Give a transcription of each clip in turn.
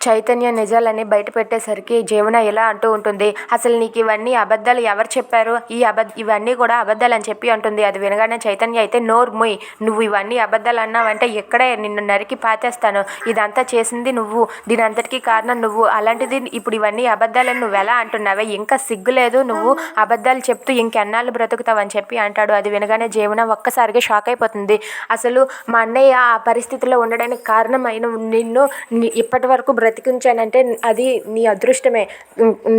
చైతన్య నిజాలని బయటపెట్టేసరికి జీవన ఇలా అంటూ ఉంటుంది అసలు నీకు ఇవన్నీ అబద్ధాలు ఎవరు చెప్పారు? ఈ అబద్ధ ఇవన్నీ కూడా అబద్ధాలు అని చెప్పి అంటుంది. అది వినగానే చైతన్య అయితే నోరు నువ్వు ఇవన్నీ అబద్ధాలు అన్నావంటే ఇక్కడే నిన్ను నరికి పాతేస్తాను. ఇదంతా చేసింది నువ్వు దీని అంతటికీ కారణం నువ్వు. అలాంటిది ఇప్పుడు ఇవన్నీ అబద్ధాలని నువ్వు ఎలా అంటున్నావే? ఇంకా సిగ్గులేదు నువ్వు అబద్ధాలు చెప్తూ ఇంకెన్నాళ్ళు బ్రతుకుతావు అని చెప్పి అంటాడు. అది వినగానే జీవన ఒక్కసారిగా షాక్ అయిపోతుంది. అసలు మా అన్నయ్య ఆ పరిస్థితిలో ఉండడానికి కారణమైన నిన్ను ఇప్పటి వరకు బ్రతికించానంటే అది నీ అదృష్టమే.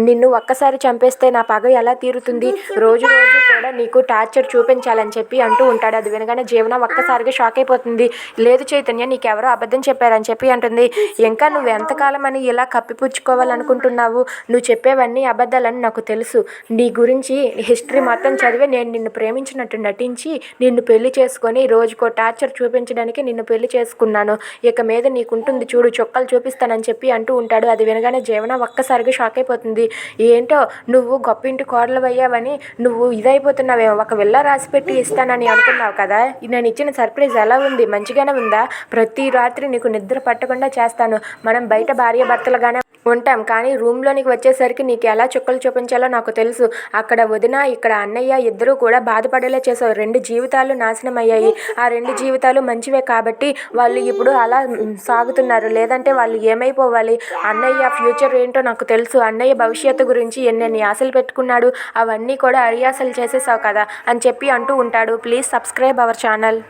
నిన్ను ఒక్కసారి చంపేస్తే నా పగ ఎలా తీరుతుంది? రోజు రోజు కూడా నీకు టార్చర్ చూపించాలని చెప్పి అంటూ ఉంటాడు. అది వినగానే జీవన ఒక్కసారిగా షాక్ అయిపోతుంది. లేదు చైతన్య నీకెవరో అబద్ధం చెప్పారని చెప్పి అంటుంది. ఇంకా నువ్వు ఎంతకాలం అని ఇలా కప్పిపుచ్చుకోవాలనుకుంటున్నావు? నువ్వు చెప్పేవన్నీ అబద్ధాలని నాకు తెలుసు. నీ గురించి హిస్టరీ మొత్తం చదివి నేను నిన్ను ప్రేమించినట్టు నటించి నిన్ను పెళ్ళి చేసుకొని రోజుకో టార్చర్ చూపించడానికి నిన్ను పెళ్ళి చేసుకున్నాను. ఇక మీద నీకుంటుంది చూడు చొక్కాలు చూపిస్తానని చెప్పి అంటూ ఉంటాడు. అది వినగానే జీవన ఒక్కసారిగా షాక్ అయిపోతుంది. ఏంటో నువ్వు గొప్ప ఇంటి కోడలు అయ్యావని నువ్వు ఇదైపోతున్నావేమో. ఒక విల్ల రాసి పెట్టి ఇస్తానని అనుకున్నావు కదా నేను ఇచ్చిన సర్ప్రైజ్ ఎలా ఉంది? మంచిగానే ఉందా? ప్రతి రాత్రి నీకు నిద్ర పట్టకుండా చేస్తాను. మనం బయట భార్య భర్తలుగానే ఉంటాం. కానీ రూమ్లోనికి వచ్చేసరికి నీకు ఎలా చుక్కలు చూపించాలో నాకు తెలుసు. అక్కడ వదిన ఇక్కడ అన్నయ్య ఇద్దరూ కూడా బాధపడేలా చేసావు రెండు జీవితాలు నాశనం అయ్యాయి. ఆ రెండు జీవితాలు మంచివే కాబట్టి వాళ్ళు ఇప్పుడు అలా సాగుతున్నారు. లేదంటే వాళ్ళు ఏమైపోవాలి? అన్నయ్య ఫ్యూచర్ ఏంటో నాకు తెలుసు. అన్నయ్య భవిష్యత్తు గురించి ఎన్నెన్ని ఆశలు పెట్టుకున్నాడు అవన్నీ కూడా అరియాసలు చేసేసావు కదా అని చెప్పి అంటూ ఉంటాడు. Please subscribe our channel.